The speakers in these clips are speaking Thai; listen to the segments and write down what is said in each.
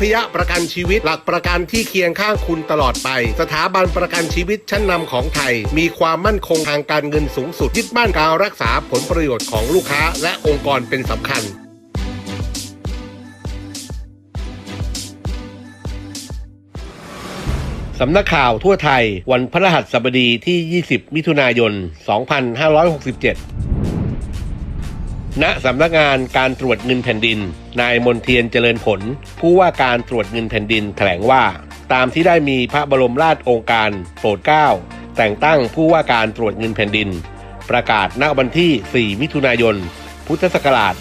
พยประกันชีวิต หลักประกันที่เคียงข้างคุณตลอดไป สถาบันประกันชีวิตชั้นนำของไทย มีความมั่นคงทางการเงินสูงสุดยึดมั่นการรักษาผลประโยชน์ของลูกค้า และองค์กรเป็นสำคัญสำนักข่าวทั่วไทย วันพฤหัสบดีที่ 20 มิถุนายน 2567 ณสำนักงานการตรวจเงินแผ่นดิน นายมนเทียนเจริญผล ผู้ว่าการตรวจเงินแผ่นดินแถลงว่า ตามที่ได้มีพระบรมราชโองการโปรดเกล้าแต่งตั้งผู้ว่าการตรวจเงินแผ่นดิน ประกาศณวันที่ 4 มิถุนายน พุทธศักราช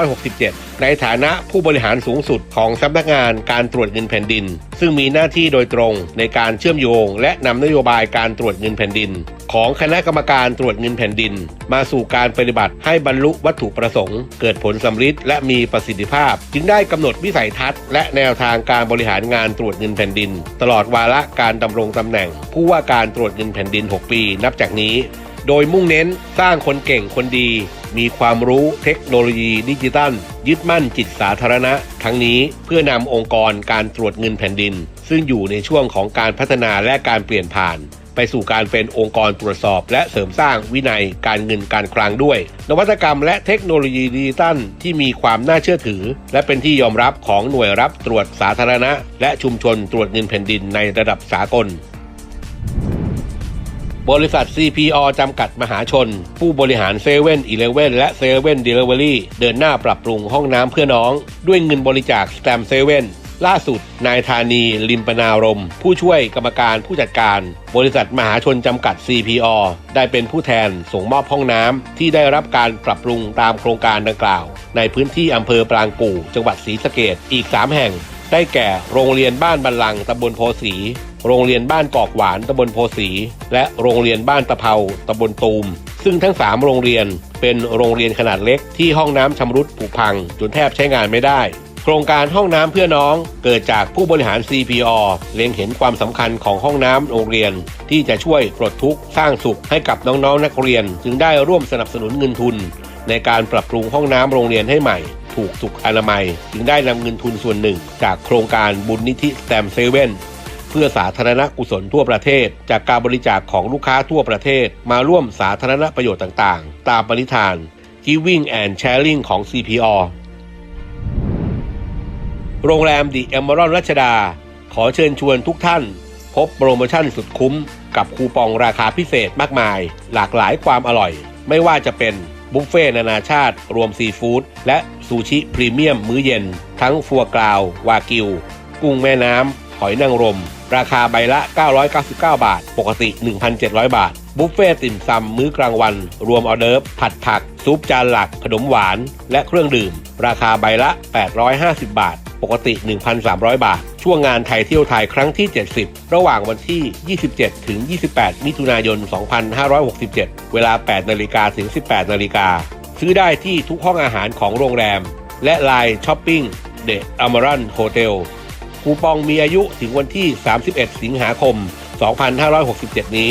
2567 ในฐานะผู้บริหารสูงสุดของสำนักงานการตรวจเงินแผ่นดิน ซึ่งมีหน้าที่โดยตรงในการเชื่อมโยง และนำนโยบายการตรวจเงินแผ่นดิน ของคณะกรรมการตรวจเงินแผ่นดิน มาสู่การปฏิบัติให้บรรลุวัตถุประสงค์ เกิดผลสำฤทธิ์และมีประสิทธิภาพ จึงได้กำหนดวิสัยทัศน์และแนวทางการบริหารงานตรวจเงินแผ่นดิน ตลอดวาระการดำรงตำแหน่ง ผู้ว่าการตรวจเงินแผ่นดิน 6 ปี นับจากนี้ โดยมุ่งเน้นสร้างคนเก่งคนดี มีความรู้เทคโนโลยีดิจิตัล ยึดมั่นจิตสาธารณะ ทั้งนี้เพื่อนำองค์กรการตรวจเงินแผ่นดิน ซึ่งอยู่ในช่วงของการพัฒนาและการเปลี่ยนผ่าน ไปสู่การเป็นองค์กรตรวจสอบ และเสริมสร้างวินัยการเงินการคลังด้วย นวัตกรรมและเทคโนโลยีดิจิตัลที่มีความน่าเชื่อถือ และเป็นที่ยอมรับของหน่วยรับตรวจสาธารณะ และชุมชนตรวจเงินแผ่นดินในระดับสากลบริษัท CPO จำกัดมหาชน ผู้บริหารเซเว่นอีเลเว่นและเซเว่นเดลิเวอรี่เดินหน้าปรับปรุงห้องน้ำเพื่อน้อง ด้วยเงินบริจาคสแตมเซเว่น ล่าสุด นายธานี ลิมปนารม ผู้ช่วยกรรมการผู้จัดการ บริษัทมหาชนจำกัด CPO ได้เป็นผู้แทนส่งมอบห้องน้ำที่ได้รับการปรับปรุงตามโครงการดังกล่าว ในพื้นที่อำเภอปรางกู่ จังหวัดศรีสะเกดอีก 3 แห่ง ได้แก่โรงเรียนบ้านบันลังตำบลโพสีโรงเรียนบ้านกอกหวานตำบลโพสี และโรงเรียนบ้านตะเภาตำบลตูม ซึ่งทั้ง 3 โรงเรียนเป็นโรงเรียนขนาดเล็กที่ห้องน้ำชำรุดผุพัง จนแทบใช้งานไม่ได้ ครงการห้องน้ำเพื่อน้องเกิดจากผู้บริหาร CPO เล็งเห็นความสำคัญของห้องน้ำโรงเรียน ที่จะช่วยปลดทุกข์สร้างสุขให้กับน้องๆนักเรียน จึงได้ร่วมสนับสนุนเงินทุน ในการปรับปรุงห้องน้ำโรงเรียนให้ใหม่ ถูกสุขอนามัย จึงได้นำเงินทุนส่วนหนึ่ง จากโครงการบุญนิธิแตมเซเว่นเพื่อสาธารณกุศลทั่วประเทศ จากการบริจาคของลูกค้าทั่วประเทศ มาร่วมสาธารณประโยชน์ต่างๆ ตามปณิธาน Giving and Sharing ของ CPO โรงแรมดิเอม r รอนรัชดา ขอเชิญชวนทุกท่าน พบโปรโมชั่นสุดคุ้ม กับคูปองราคาพิเศษมากมาย หลากหลายความอร่อย ไม่ว่าจะเป็นบุฟเฟ่ต์นานาชาติ รวมซีฟู้ดและซูชิพรีเมียมมื้อเย็น ทั้งฟัวกราว วากิว กุ้งแม่น้ำ หอยนางรม ราคาใบละ 999 บาท ปกติ 1,700 บาท บุฟเฟ่ต์ติ่มซำมื้อกลางวัน รวมออเดิร์ฟผัดผัก ซุปจานหลัก ขนมหวาน และเครื่องดื่ม ราคาใบละ 850 บาท ปกติ 1,300 บาท ช่วงงานไทยเที่ยวไทยครั้งที่ 70 ระหว่างวันที่ 27 ถึง 28 มิถุนายน 2567 เวลา 8 นาฬิกาถึง 18 นาฬิกา ซื้อได้ที่ทุกห้องอาหารของโรงแรม และไลน์ช้อปปิ้งเดอะอมรันโฮเทลคูปองมีอายุถึงวันที่ 31 สิงหาคม 2567 นี้